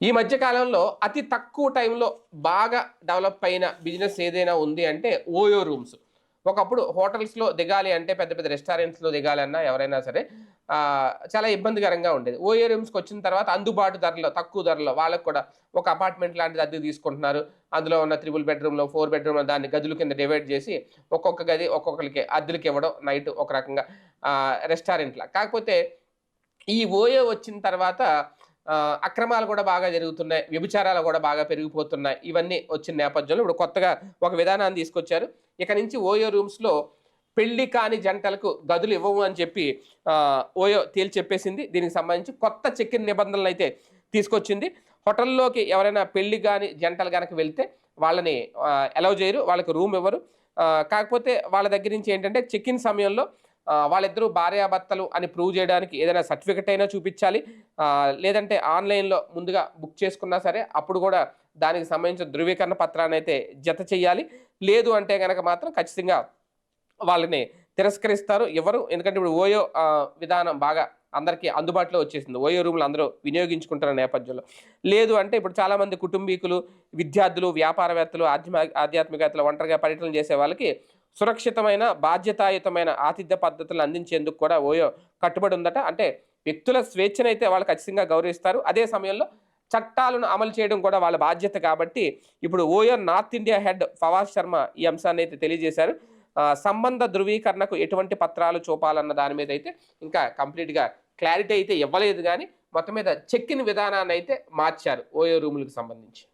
ఈ మధ్యకాలంలో అతి తక్కువ టైంలో బాగా డెవలప్ అయిన బిజినెస్ ఏదైనా ఉంది అంటే ఓయో రూమ్స్. ఒకప్పుడు హోటల్స్లో దిగాలి అంటే పెద్ద పెద్ద రెస్టారెంట్స్లో దిగాలన్నా ఎవరైనా సరే చాలా ఇబ్బందికరంగా ఉండేది. ఓయో రూమ్స్కి వచ్చిన తర్వాత అందుబాటు ధరలో తక్కువ ధరలో వాళ్ళకు కూడా ఒక అపార్ట్మెంట్ లాంటిది అద్దె తీసుకుంటున్నారు. అందులో ఉన్న త్రిబుల్ బెడ్రూమ్లో ఫోర్ బెడ్రూమ్లో దాన్ని గదుల కింద డివైడ్ చేసి ఒక్కొక్క గది ఒక్కొక్కరికి అద్దెలకి ఇవ్వడం నైట్ ఒక రకంగా రెస్టారెంట్లా. కాకపోతే ఈ ఓయో వచ్చిన తర్వాత అక్రమాలు కూడా బాగా జరుగుతున్నాయి వ్యభిచారాలు కూడా బాగా పెరిగిపోతున్నాయి. ఇవన్నీ వచ్చిన నేపథ్యంలో ఇప్పుడు కొత్తగా ఒక విధానాన్ని తీసుకొచ్చారు. ఇక నుంచి ఓయో రూమ్స్లో పెళ్ళి కాని జంటలకు గదులు ఇవ్వము అని చెప్పి ఓయో తేల్చి చెప్పేసింది. దీనికి సంబంధించి కొత్త చెక్ ఇన్ నిబంధనలు అయితే తీసుకొచ్చింది. హోటల్లోకి ఎవరైనా పెళ్ళి కాని జంటలు కనుక వెళ్తే వాళ్ళని అలౌ చేయరు వాళ్ళకి రూమ్ ఇవ్వరు. కాకపోతే వాళ్ళ దగ్గర నుంచి ఏంటంటే చెక్ ఇన్ సమయంలో వాళ్ళిద్దరూ భార్యాభర్తలు అని ప్రూవ్ చేయడానికి ఏదైనా సర్టిఫికెట్ అయినా చూపించాలి. లేదంటే ఆన్లైన్లో ముందుగా బుక్ చేసుకున్నా సరే అప్పుడు కూడా దానికి సంబంధించిన ధృవీకరణ పత్రాన్ని అయితే జత చేయాలి. లేదు అంటే కనుక మాత్రం ఖచ్చితంగా వాళ్ళని తిరస్కరిస్తారు. ఎవరు? ఎందుకంటే ఇప్పుడు ఓయో విధానం బాగా అందరికీ అందుబాటులో వచ్చేసింది. ఓయో రూములు అందరూ వినియోగించుకుంటున్న నేపథ్యంలో. లేదు అంటే ఇప్పుడు చాలామంది కుటుంబీకులు విద్యార్థులు వ్యాపారవేత్తలు ఆధ్యాత్మిక ఆధ్యాత్మికతలు ఒంటరిగా పర్యటన చేసే వాళ్ళకి సురక్షితమైన బాధ్యతాయుతమైన ఆతిథ్య పద్ధతులను అందించేందుకు కూడా ఓయో కట్టుబడి ఉందట. అంటే వ్యక్తుల స్వేచ్ఛనైతే వాళ్ళు ఖచ్చితంగా గౌరవిస్తారు. అదే సమయంలో చట్టాలను అమలు చేయడం కూడా వాళ్ళ బాధ్యత కాబట్టి ఇప్పుడు OYO north India head Fawaz Sharma ఈ అంశాన్ని అయితే తెలియజేశారు. సంబంధ ధృవీకరణకు ఎటువంటి పత్రాలు చూపాలన్న దాని మీద అయితే ఇంకా కంప్లీట్గా క్లారిటీ అయితే ఇవ్వలేదు కానీ మొత్తం మీద చెక్ ఇన్ విధానాన్ని అయితే మార్చారు ఓయో రూములకు సంబంధించి.